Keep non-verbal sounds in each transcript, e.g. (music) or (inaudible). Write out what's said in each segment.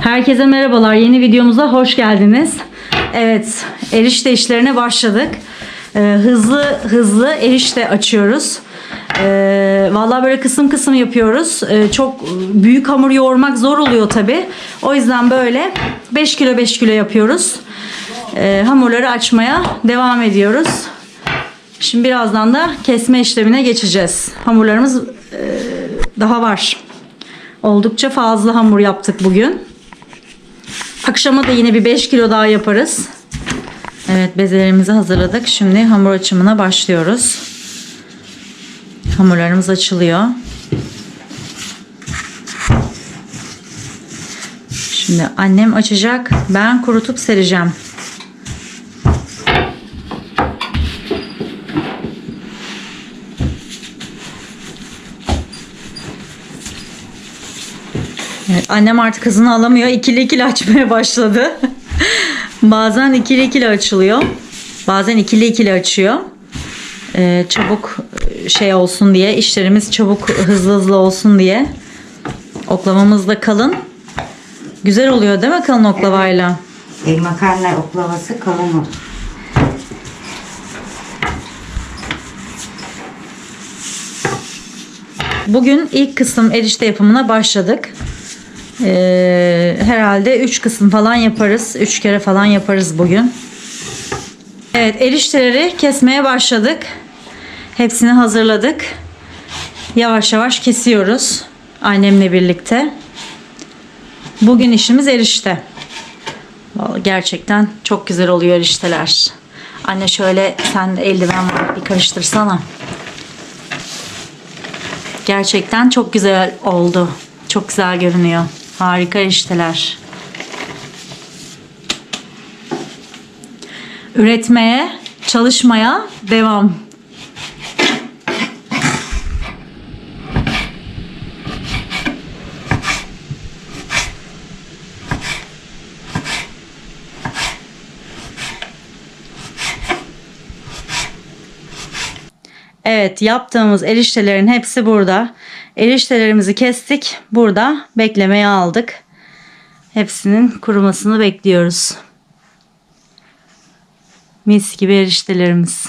Herkese merhabalar. Yeni videomuza hoş geldiniz. Evet, erişte işlerine başladık. Ee, hızlı hızlı erişte açıyoruz. Ee, vallahi böyle kısım kısım yapıyoruz. Ee, çok büyük hamur yoğurmak zor oluyor tabi. O yüzden böyle 5 kilo 5 kilo yapıyoruz. Ee, hamurları açmaya devam ediyoruz. Şimdi birazdan da kesme işlemine geçeceğiz. Hamurlarımız e, daha var. Oldukça fazla hamur yaptık bugün. Akşama da yine bir 5 kilo daha yaparız. Evet bezelerimizi hazırladık. Şimdi hamur açımına başlıyoruz. Hamurlarımız açılıyor. Şimdi annem açacak. Ben kurutup sereceğim. Evet, annem artık hızını alamıyor. İkili ikili açmaya başladı. (laughs) bazen ikili ikili açılıyor. Bazen ikili ikili açıyor. Ee, çabuk şey olsun diye, işlerimiz çabuk hızlı hızlı olsun diye. Oklavamız da kalın. Güzel oluyor değil mi kalın oklavayla? E, makarna oklavası kalın olur. Bugün ilk kısım erişte yapımına başladık. Ee, herhalde 3 kısım falan yaparız. 3 kere falan yaparız bugün. Evet erişteleri kesmeye başladık. Hepsini hazırladık. Yavaş yavaş kesiyoruz. Annemle birlikte. Bugün işimiz erişte. Vallahi gerçekten çok güzel oluyor erişteler. Anne şöyle sen eldiven var bir karıştırsana. Gerçekten çok güzel oldu. Çok güzel görünüyor. Harika erişteler. Üretmeye, çalışmaya devam. Evet yaptığımız eriştelerin hepsi burada. Eriştelerimizi kestik. Burada beklemeye aldık. Hepsinin kurumasını bekliyoruz. Mis gibi eriştelerimiz.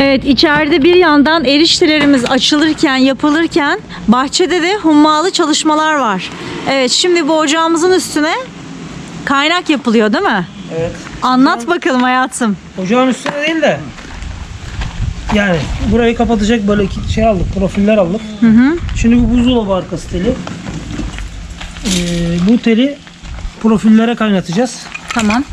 Evet içeride bir yandan eriştelerimiz açılırken yapılırken bahçede de hummalı çalışmalar var. Evet şimdi bu ocağımızın üstüne kaynak yapılıyor değil mi? Evet. Anlat bakalım hayatım. Ocağın üstüne değil de yani burayı kapatacak böyle iki şey aldık, profiller aldık. Hı hı. Şimdi bu buzdolabı arkası teli. Ee, bu teli profillere kaynatacağız. Tamam.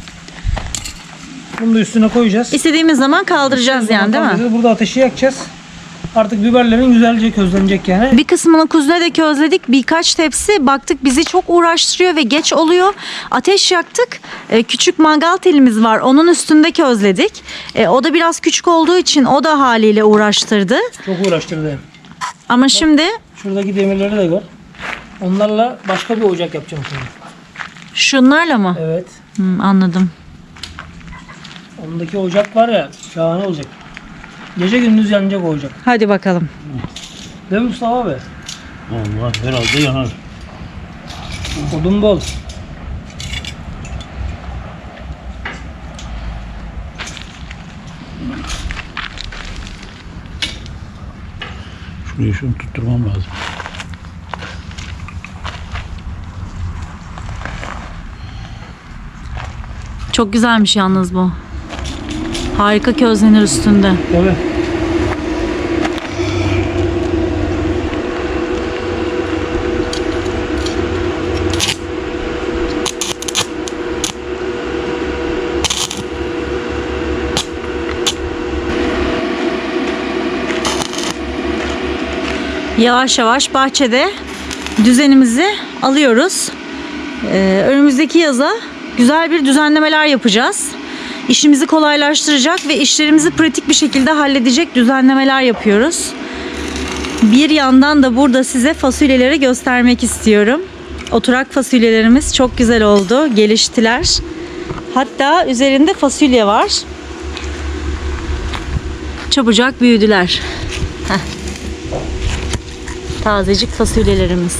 Bunu da üstüne koyacağız. İstediğimiz zaman kaldıracağız yani değil mi? Burada ateşi yakacağız. Artık biberlerin güzelce közlenecek yani. Bir kısmını kuzine de közledik. Birkaç tepsi baktık bizi çok uğraştırıyor ve geç oluyor. Ateş yaktık. Ee, küçük mangal telimiz var. Onun üstünde közledik. Ee, o da biraz küçük olduğu için o da haliyle uğraştırdı. Çok uğraştırdı. Ama şimdi Şuradaki demirleri de gör. Onlarla başka bir ocak yapacağım şimdi. şunlarla mı? Evet. Hmm, anladım. Ondaki ocak var ya şahane olacak. Gece gündüz yanacak o ocak. Hadi bakalım. Değil mi Mustafa abi? Allah herhalde yanar. Odun bol. Şurayı şunu tutturmam lazım. Çok güzelmiş yalnız bu. Harika közlenir üstünde. Tabii. Yavaş yavaş bahçede düzenimizi alıyoruz. Ee, önümüzdeki yaza güzel bir düzenlemeler yapacağız. İşimizi kolaylaştıracak ve işlerimizi pratik bir şekilde halledecek düzenlemeler yapıyoruz. Bir yandan da burada size fasulyeleri göstermek istiyorum. Oturak fasulyelerimiz çok güzel oldu. Geliştiler. Hatta üzerinde fasulye var. Çabucak büyüdüler. Heh. Tazecik fasulyelerimiz.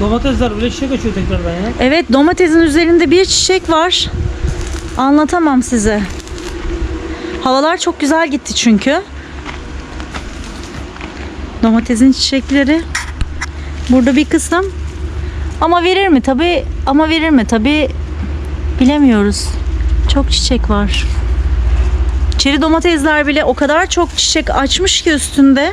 Domatesler bile çiçek açıyor tekrardan ya. Evet domatesin üzerinde bir çiçek var. Anlatamam size. Havalar çok güzel gitti çünkü. Domatesin çiçekleri burada bir kısım. Ama verir mi tabi? Ama verir mi tabi? Bilemiyoruz. Çok çiçek var. Çeri domatesler bile o kadar çok çiçek açmış ki üstünde.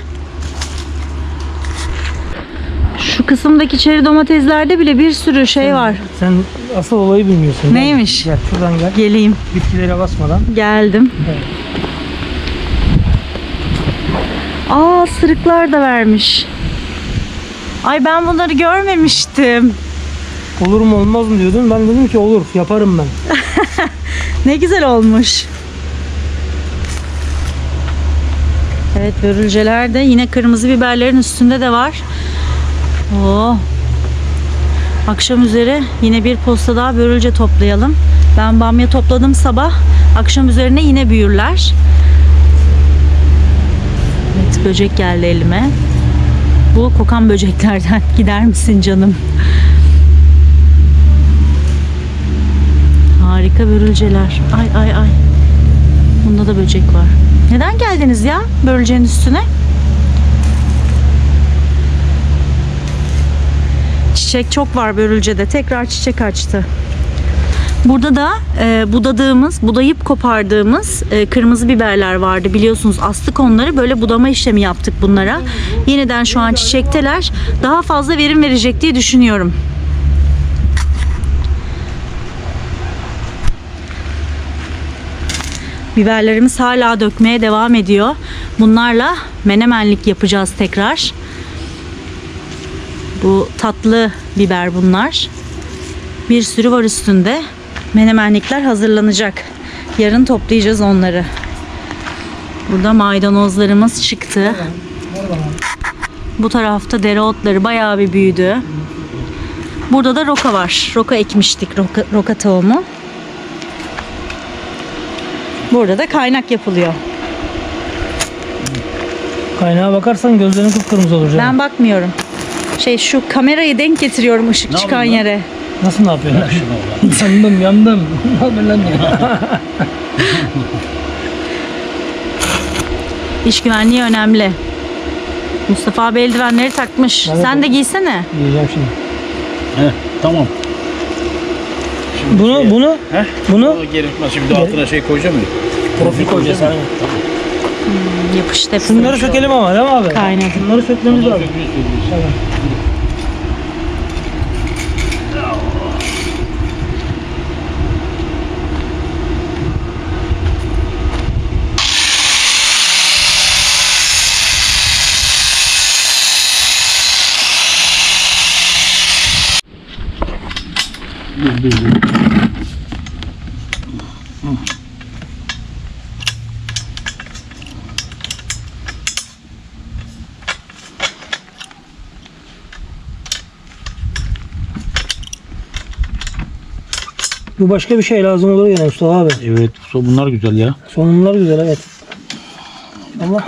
Şu kısımdaki çeri domateslerde bile bir sürü şey var. Sen asıl olayı bilmiyorsun. Neymiş? Gel şuradan gel. Geleyim. Bitkilere basmadan. Geldim. Evet. Aa sırıklar da vermiş. Ay ben bunları görmemiştim. Olur mu olmaz mı diyordun. Ben dedim ki olur yaparım ben. (laughs) Ne güzel olmuş. Evet börülceler de yine kırmızı biberlerin üstünde de var. Oo. Akşam üzeri yine bir posta daha börülce toplayalım. Ben bamya topladım sabah. Akşam üzerine yine büyürler. Evet böcek geldi elime. Bu kokan böceklerden (laughs) gider misin canım? Harika börülceler. Ay ay ay. Bunda da böcek var. Neden geldiniz ya börülcenin üstüne? Çiçek çok var börülcede. Tekrar çiçek açtı. Burada da e, budadığımız, budayıp kopardığımız e, kırmızı biberler vardı biliyorsunuz. Astık onları böyle budama işlemi yaptık bunlara. Yeniden şu an çiçekteler. Daha fazla verim verecek diye düşünüyorum. Biberlerimiz hala dökmeye devam ediyor. Bunlarla menemenlik yapacağız tekrar. Bu tatlı biber bunlar. Bir sürü var üstünde. Menemenlikler hazırlanacak. Yarın toplayacağız onları. Burada maydanozlarımız çıktı. Bu tarafta dereotları bayağı bir büyüdü. Burada da roka var. Roka ekmiştik. Roka, roka tohumu. Burada da kaynak yapılıyor. Kaynağa bakarsan gözlerin kıpkırmızı olur canım. Ben bakmıyorum. Şey şu kamerayı denk getiriyorum ışık Ne çıkan yapayım lan? yere. Nasıl ne yapıyorsun? Şuna (laughs) yandım yandım. ne haber lan ya? (laughs) İş güvenliği önemli. Mustafa abi eldivenleri takmış. Evet. Sen de giysene. Yiyeceğim şimdi. Heh, tamam. Şimdi Bunu şey- bunu Heh, bunu gerekmez. Şimdi altına şey koyacağım ya. profil koyacağız. Aynen. Yapıştı hepsi. Şunları sökelim ama değil mi abi? Kaynadı. Şunları sökmemiz lazım. söküyoruz, Dur, dur, dur. Bu başka bir şey lazım olur yine Mustafa abi. Evet, bunlar güzel ya. Sonunlar güzel evet. Allah.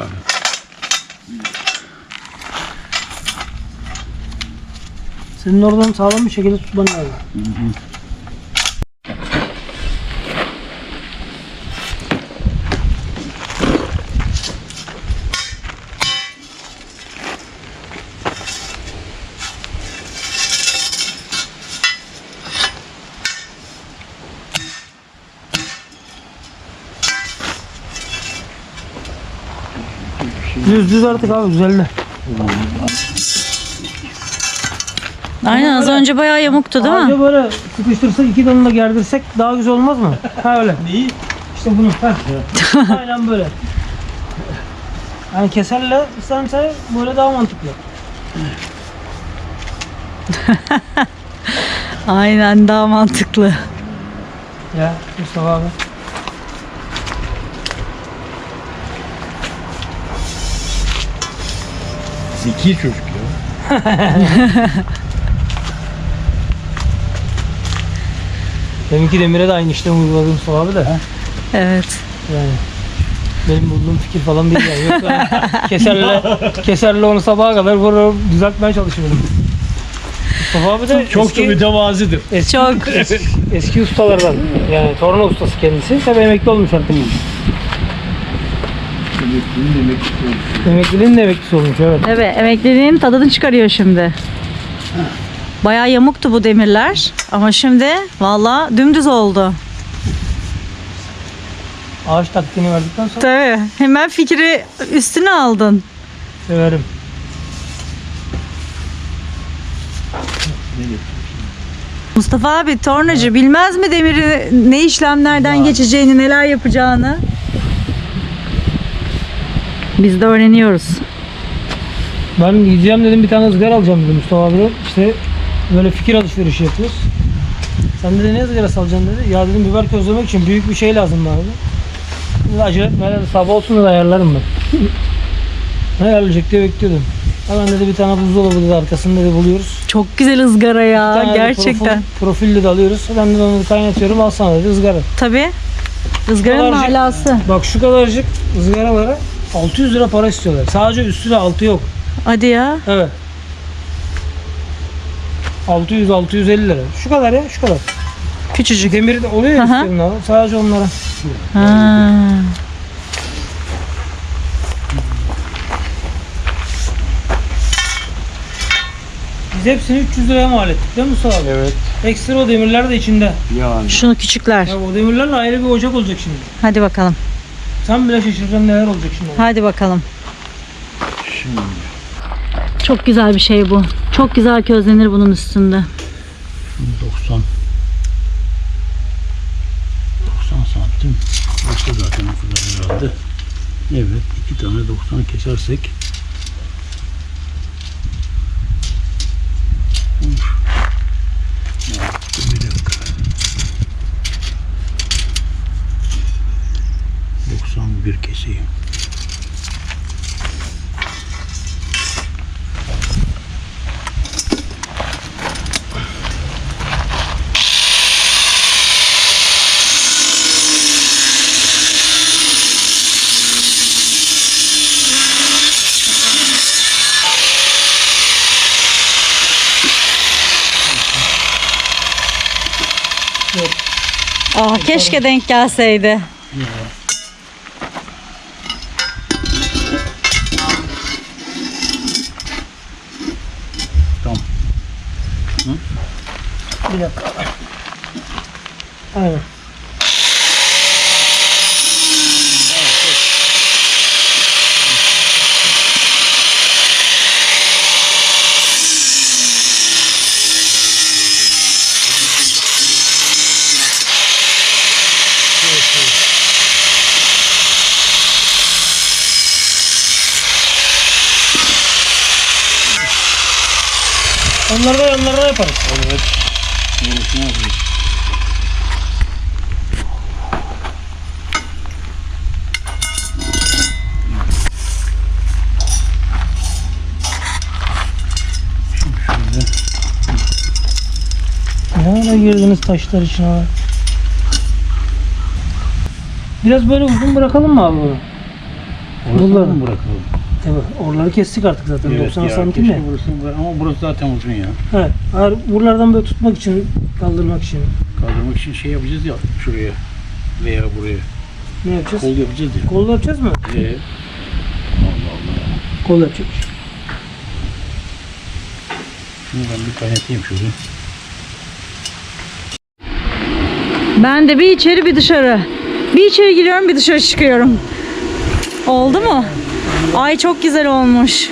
Senin oradan sağlam bir şekilde tutman lazım. Düz düz artık abi güzeldi. Aynen az önce bayağı yamuktu değil mi? Ağaca böyle sıkıştırsak iki dalını da gerdirsek daha güzel olmaz mı? Ha öyle. Neyi? İşte bunu. Ha. (laughs) Aynen böyle. Yani keserle istense böyle daha mantıklı. (laughs) Aynen daha mantıklı. Ya Mustafa abi. Zeki çocuk ya. (laughs) Deminki demire de aynı işlemi uyguladım abi de. Evet. Yani. Benim bulduğum fikir falan değil yani. Yoksa (laughs) keserle, keserle onu sabaha kadar vurur, düzeltmeye çalışıyorum. Mustafa abi de Çok da eski, mütevazidir. eski, Çok. eski ustalardan. Yani torna ustası kendisi. Tabii emekli olmuş artık. Emekliliğin de emeklisi olmuş evet. Evet emekliliğin tadını çıkarıyor şimdi. Bayağı yamuktu bu demirler ama şimdi valla dümdüz oldu. Ağaç taktiğini verdikten sonra Tabii hemen fikri üstüne aldın. severim. Mustafa abi tornacı bilmez mi demiri ne işlemlerden geçeceğini neler yapacağını? Biz de öğreniyoruz. Ben gideceğim dedim bir tane ızgara alacağım dedim Mustafa abi. İşte böyle fikir alışverişi yapıyoruz. Sen dedi ne ızgarası alacaksın dedi. Ya dedim biber közlemek için büyük bir şey lazım bana dedi. Dedi acele etme dedi sabah olsun da ayarlarım ben. (laughs) ne ayarlayacak diye bekliyordum. Hemen dedi bir tane buzdolabı dedi arkasında dedi buluyoruz. Çok güzel ızgara Bir ya tane dedi gerçekten. Profil, profilli de alıyoruz. Ben de onu kaynatıyorum al sana dedi ızgara. Tabii. Izgaranın Kadarcık- alası. Bak şu kadarcık ızgaralara 600 lira para istiyorlar. Sadece üstüne altı yok. Hadi ya. Evet. 600 650 lira. Şu kadar ya, şu kadar. Küçücük. Demiri de oluyor ya Aha. üstlerinde abi. Sadece onlara. Ha. Biz hepsini 300 liraya mal ettik değil mi Mustafa abi? Evet. Ekstra o demirler de içinde. Yani. Şunu küçükler. Ya o demirlerle ayrı bir ocak olacak şimdi. Hadi bakalım. Sen bile şaşıracaksın neler olacak şimdi. Hadi bakalım. Şimdi. Çok güzel bir şey bu. Çok güzel közlenir bunun üstünde. 90. 90 santim. Başta zaten o kadar herhalde. Evet. iki tane 90 kesersek. Uf. Ya, bir dakika. 91 keseyim. Aa, keşke denk gelseydi. Tamam. Bir dakika. Aynen. Onları da yanlarına yaparız. Evet. Doğrusunu şöyle. Ne ara girdiniz taşlar içine abi? Biraz böyle uzun bırakalım mı abi bunu? Bunları. bırakalım? Evet, oraları kestik artık zaten 90 ya, santim keşke ya. bırak- ama burası zaten uzun ya. Evet, hayır, buralardan böyle tutmak için, kaldırmak için. Kaldırmak için şey yapacağız ya şuraya veya buraya. Ne yapacağız? Kol yapacağız ya. Kol yapacağız mı? Ee, Allah Allah. Kol yapacağız. Şunu ben bir kaynatayım şöyle. Ben de bir içeri bir dışarı. Bir içeri giriyorum bir dışarı çıkıyorum. Oldu mu? Ay çok güzel olmuş.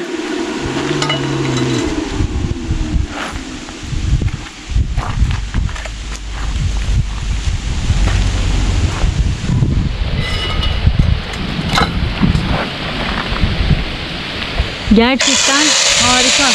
Gerçekten harika.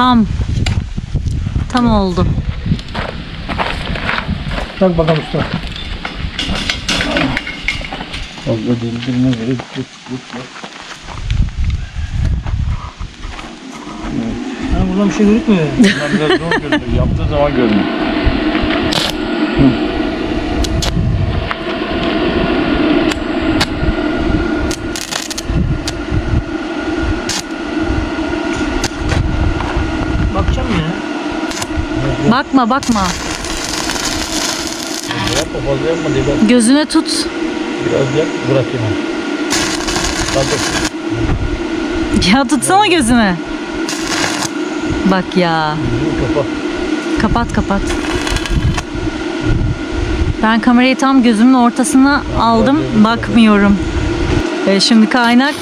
Tam. Tam oldu. Bak bakalım usta. Fazla deldirme göre bir küçük var. Ha, buradan bir şey gözükmüyor. yani. Bunlar biraz zor görünüyor. Yaptığı zaman görünüyor. Bakacağım (laughs) ya. Bakma bakma. Yapma fazla yapma diye ben Gözüne tut. biraz yak bırakayım onu. Hadi. Ya tutsana gözüne. Bak ya. Yüzünü kapa. Kapat kapat. Ben kamerayı tam gözümün ortasına aldım. Bakmıyorum. Ee, şimdi kaynak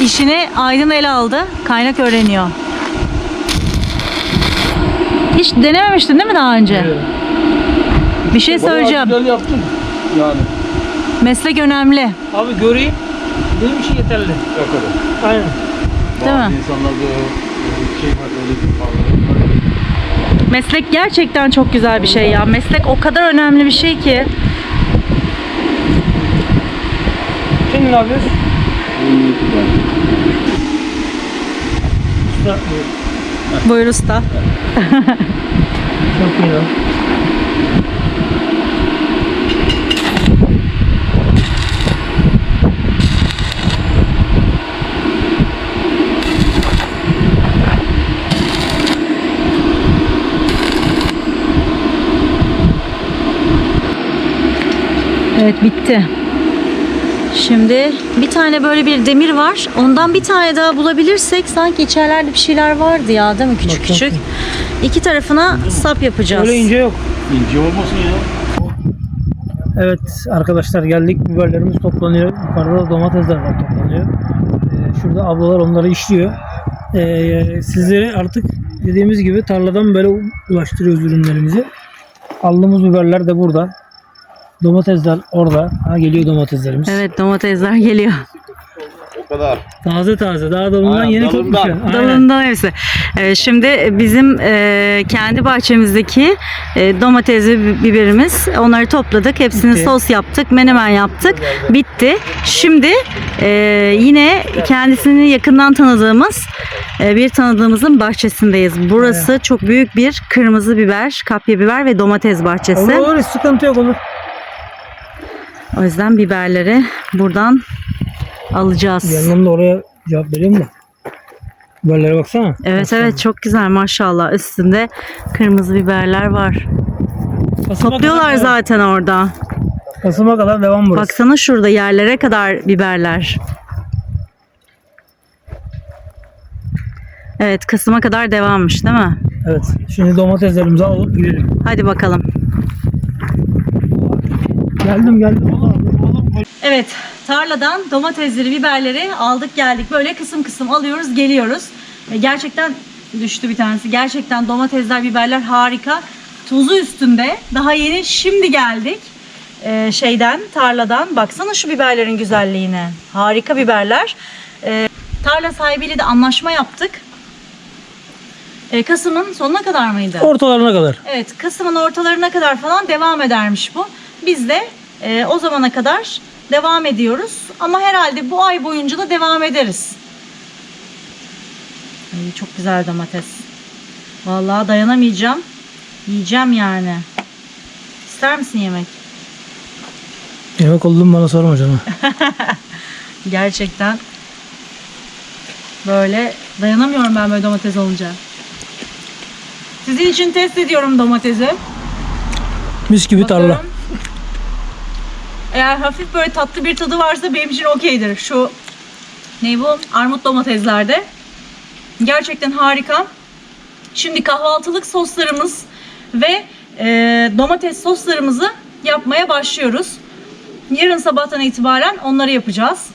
işini Aydın ele aldı. Kaynak öğreniyor. Hiç denememiştin değil mi daha önce? Bir şey söyleyeceğim. Bayağı güzel yaptın. Yani. Meslek önemli. Abi göreyim. Benim için yeterli. O kadar. Aynen. Değil Bazı mi? insanlarda öyle şey var, öyle bir kavram var. Meslek gerçekten çok güzel bir şey ya. Meslek o kadar önemli bir şey ki. İyi güzel. Usta. Buyur usta. (laughs) Çok iyi. Evet bitti. Şimdi bir tane böyle bir demir var. Ondan bir tane daha bulabilirsek sanki içerlerde bir şeyler vardı ya değil mi küçük Bakacağım. küçük. İki tarafına sap yapacağız. Öyle ince yok. İnce olmasın ya. Evet arkadaşlar geldik biberlerimiz toplanıyor. Yukarıda da domatesler var toplanıyor. Ee, şurada ablalar onları işliyor. Ee, sizlere artık dediğimiz gibi tarladan böyle ulaştırıyoruz ürünlerimizi. Aldığımız biberler de burada. Domatesler orada. Ha geliyor domateslerimiz. Evet domatesler geliyor. O kadar. Taze taze. Daha dalından Aynen, yeni dalından. kopmuş. Aynen. Dalından hepsi. Ee, şimdi bizim e, kendi bahçemizdeki e, domates ve biberimiz onları topladık. Hepsini Bitti. sos yaptık. Menemen yaptık. Bitti. Şimdi e, yine kendisini yakından tanıdığımız e, bir tanıdığımızın bahçesindeyiz. Burası çok büyük bir kırmızı biber, kapya biber ve domates bahçesi. Olur olur sıkıntı yok olur. O yüzden biberleri buradan alacağız. Yanımda oraya cevap vereyim de. Biberlere baksana. Evet Baksana. evet çok güzel maşallah. Üstünde kırmızı biberler var. Kasıma Topluyorlar kadar, zaten orada. Kasıma kadar devam burası. Baksana şurada yerlere kadar biberler. Evet Kasım'a kadar devammış değil mi? Evet. Şimdi domateslerimizi alıp gidelim. Hadi bakalım. Geldim geldim. Evet tarladan domatesleri biberleri aldık geldik. Böyle kısım kısım alıyoruz geliyoruz. E, Gerçekten düştü bir tanesi. Gerçekten domatesler biberler harika. Tuzu üstünde. Daha yeni şimdi geldik. e, şeyden tarladan. Baksana şu biberlerin güzelliğine. Harika biberler. E, tarla sahibiyle de anlaşma yaptık. E, Kasım'ın sonuna kadar mıydı? Ortalarına kadar. Evet, Kasım'ın ortalarına kadar falan devam edermiş bu. Biz de e, o zamana kadar devam ediyoruz. Ama herhalde bu ay boyunca da devam ederiz. Ay, çok güzel domates. Vallahi dayanamayacağım. Yiyeceğim yani. İster misin yemek? Yemek olduğunu bana sorma canım. (laughs) Gerçekten böyle dayanamıyorum ben böyle domates olunca. Sizin için test ediyorum domatesi. Mis gibi tarla. Eğer hafif böyle tatlı bir tadı varsa benim için okeydir. Şu ne bu? Armut domateslerde. Gerçekten harika. Şimdi kahvaltılık soslarımız ve e, domates soslarımızı yapmaya başlıyoruz. Yarın sabahtan itibaren onları yapacağız.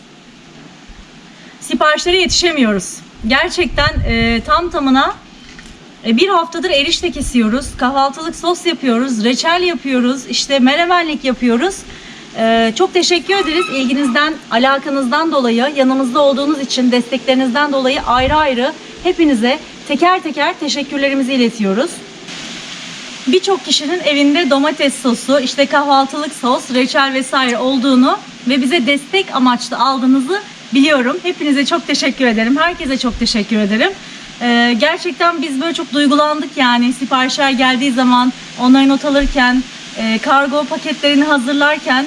Siparişlere yetişemiyoruz. Gerçekten e, tam tamına e, Bir haftadır erişte kesiyoruz, kahvaltılık sos yapıyoruz, reçel yapıyoruz, işte menemenlik yapıyoruz. E, çok teşekkür ederiz ilginizden, alakanızdan dolayı, yanımızda olduğunuz için, desteklerinizden dolayı ayrı ayrı hepinize teker teker teşekkürlerimizi iletiyoruz. Birçok kişinin evinde domates sosu, işte kahvaltılık sos, reçel vesaire olduğunu ve bize destek amaçlı aldığınızı biliyorum. Hepinize çok teşekkür ederim. Herkese çok teşekkür ederim. Ee, gerçekten biz böyle çok duygulandık yani siparişler geldiği zaman onları not alırken, e, kargo paketlerini hazırlarken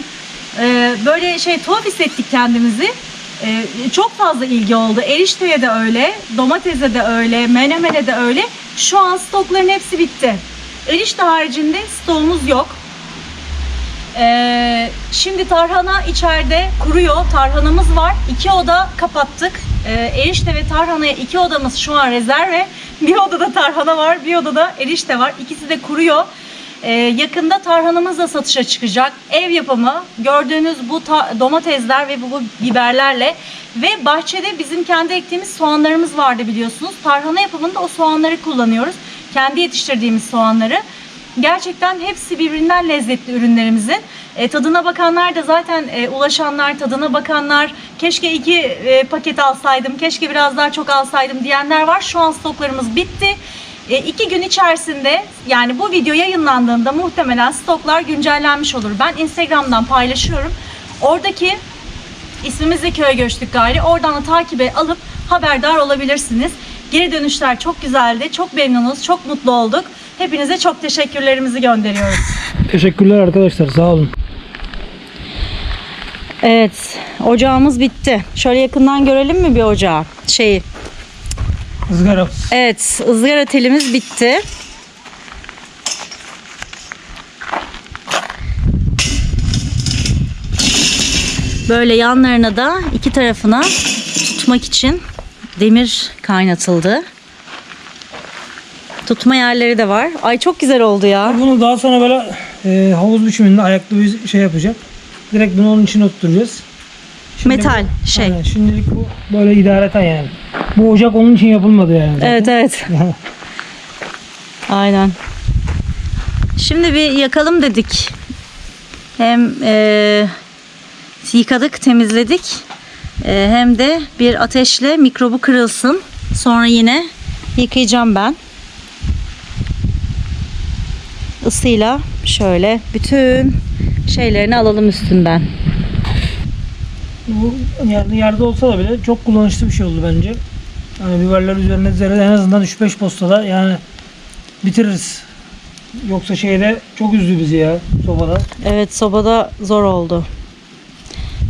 e, böyle şey tuhaf hissettik kendimizi. E, çok fazla ilgi oldu. Erişteye de öyle, domatese de öyle, menemene de öyle. Şu an stokların hepsi bitti. Erişte haricinde stoğumuz yok. Ee, şimdi tarhana içeride kuruyor. Tarhanamız var. İki oda kapattık. Ee, erişte ve tarhanaya iki odamız şu an rezerve. Bir odada tarhana var, bir odada erişte var. İkisi de kuruyor. Ee, yakında tarhanamız da satışa çıkacak. Ev yapımı gördüğünüz bu domatesler ve bu, bu biberlerle ve bahçede bizim kendi ektiğimiz soğanlarımız vardı biliyorsunuz. Tarhana yapımında o soğanları kullanıyoruz. Kendi yetiştirdiğimiz soğanları. Gerçekten hepsi birbirinden lezzetli ürünlerimizin. E, tadına bakanlar da zaten e, ulaşanlar, tadına bakanlar, keşke iki e, paket alsaydım, keşke biraz daha çok alsaydım diyenler var. Şu an stoklarımız bitti. E, iki gün içerisinde yani bu video yayınlandığında muhtemelen stoklar güncellenmiş olur. Ben Instagram'dan paylaşıyorum. Oradaki ismimizle köye göçtük gayri. Oradan da takibe alıp haberdar olabilirsiniz. Geri dönüşler çok güzeldi. Çok memnunuz. Çok mutlu olduk. Hepinize çok teşekkürlerimizi gönderiyoruz. (laughs) Teşekkürler arkadaşlar sağ olun. Evet. Ocağımız bitti. Şöyle yakından görelim mi bir ocağı? Şeyi. Izgara. Evet. ızgara telimiz bitti. Böyle yanlarına da iki tarafına tutmak için demir kaynatıldı. Tutma yerleri de var. Ay çok güzel oldu ya. Bunu daha sonra böyle e, havuz biçiminde ayaklı bir şey yapacak. Direkt bunu onun içine oturtacağız. Şimdi Metal şey. Aynen, şimdilik bu böyle idareten yani. Bu ocak onun için yapılmadı yani. zaten. Evet evet. (laughs) Aynen. Şimdi bir yakalım dedik. Hem e, yıkadık, temizledik. E, hem de bir ateşle mikrobu kırılsın. Sonra yine yıkayacağım ben. Isıyla şöyle bütün şeylerini alalım üstünden. Bu yerde, yerde olsa da bile çok kullanışlı bir şey oldu bence. Yani biberler üzerine zerre en azından 3-5 postada yani bitiririz. Yoksa şeyde çok üzdü bizi ya sobada. Evet sobada zor oldu.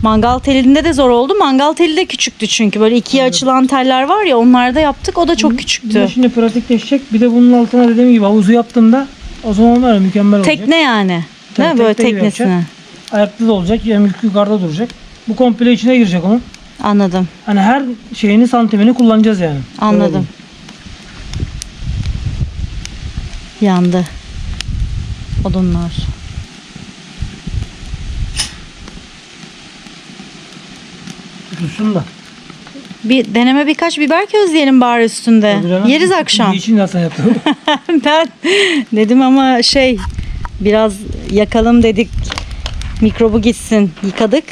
Mangal telinde de zor oldu. Mangal teli de küçüktü çünkü. Böyle ikiye açılan teller var ya onlarda yaptık. O da çok Bir de küçüktü. şimdi pratikleşecek. Bir de bunun altına dediğim gibi havuzu yaptığımda o zaman var ya mükemmel olacak. Tekne yani. Değil Tabii, mi? Böyle teknesine. Ayakta da olacak. Yani yukarıda duracak. Bu komple içine girecek onun. Anladım. Hani her şeyini santimini kullanacağız yani. Anladım. Yandı. Odunlar. Tutsun da. Bir deneme birkaç biber közleyelim bari üstünde. Tabii canım. Yeriz akşam. İyi için zaten yaptım. (laughs) ben dedim ama şey biraz yakalım dedik. Mikrobu gitsin. Yıkadık.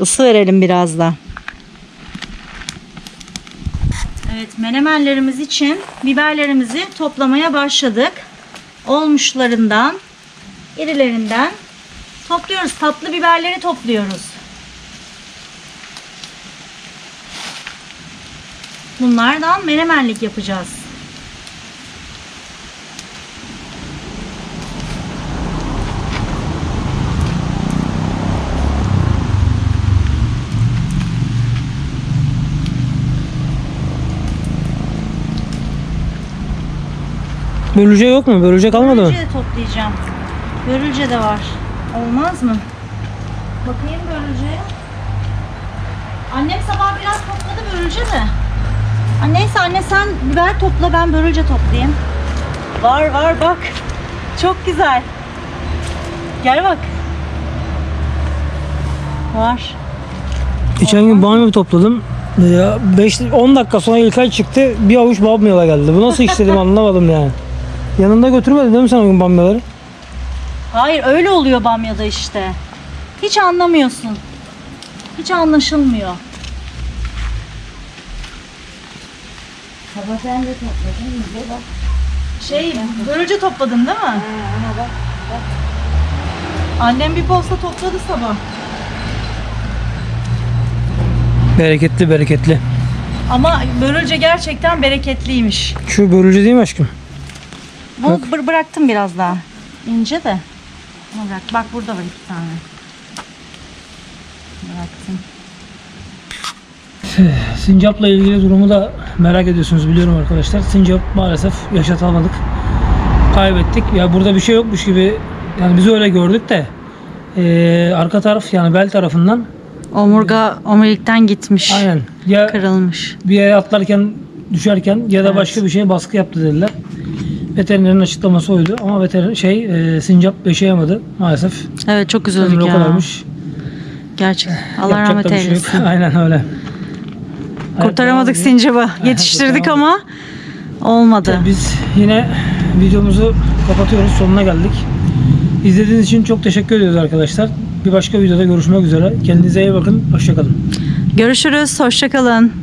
Isı verelim biraz da. Evet menemenlerimiz için biberlerimizi toplamaya başladık. Olmuşlarından, irilerinden topluyoruz. Tatlı biberleri topluyoruz. Bunlardan menemenlik yapacağız. Bölüce yok mu? Bölüce kalmadı mı? Börülce de toplayacağım. Börülce de var. Olmaz mı? Bakayım börülceye. Annem sabah biraz topladı börülce de. Neyse anne sen biber topla ben börülce toplayayım. Var var bak. Çok güzel. Gel bak. Var. Geçen gün bamya topladım. Ya 5 10 dakika sonra İlkay çıktı. Bir avuç bamyalar geldi. Bu nasıl iş dedim (laughs) anlamadım yani. Yanında götürmedin değil mi sen o gün bamyaları? Hayır öyle oluyor bamyada işte. Hiç anlamıyorsun. Hiç anlaşılmıyor. Sabah ben de topladım. İyice bak. Şey, börülce topladın değil mi? Ama bak. Annem bir posta topladı sabah. Bereketli bereketli. Ama börülce gerçekten bereketliymiş. Şu börülce değil mi aşkım? Bu bır- bıraktım biraz daha. İnce de. Bunu bırak. Bak burada var iki tane. Bıraktım. Sincap'la ilgili durumu da merak ediyorsunuz biliyorum arkadaşlar. Sincap maalesef yaşatamadık. Kaybettik. Ya burada bir şey yokmuş gibi yani biz öyle gördük de eee, arka taraf yani bel tarafından Omurga omurilikten gitmiş. aynen ya Kırılmış. bir yere atlarken düşerken ya da başka bir şey baskı yaptı dediler. Veterinerin açıklaması oydu ama veteriner şey eee, sincap yaşayamadı maalesef. Evet çok Ömrü üzüldük o ya. kadarmış. Gerçekten. (laughs) Allah Yapacak rahmet da bir şey yok. eylesin. (laughs) Aynen öyle. Kurtaramadık Evet, sincabı. Yetiştirdik ama olmadı. Biz yine videomuzu kapatıyoruz. Sonuna geldik. İzlediğiniz için çok teşekkür ediyoruz arkadaşlar. Bir başka videoda görüşmek üzere. Kendinize iyi bakın. Hoşçakalın. Görüşürüz. Hoşçakalın.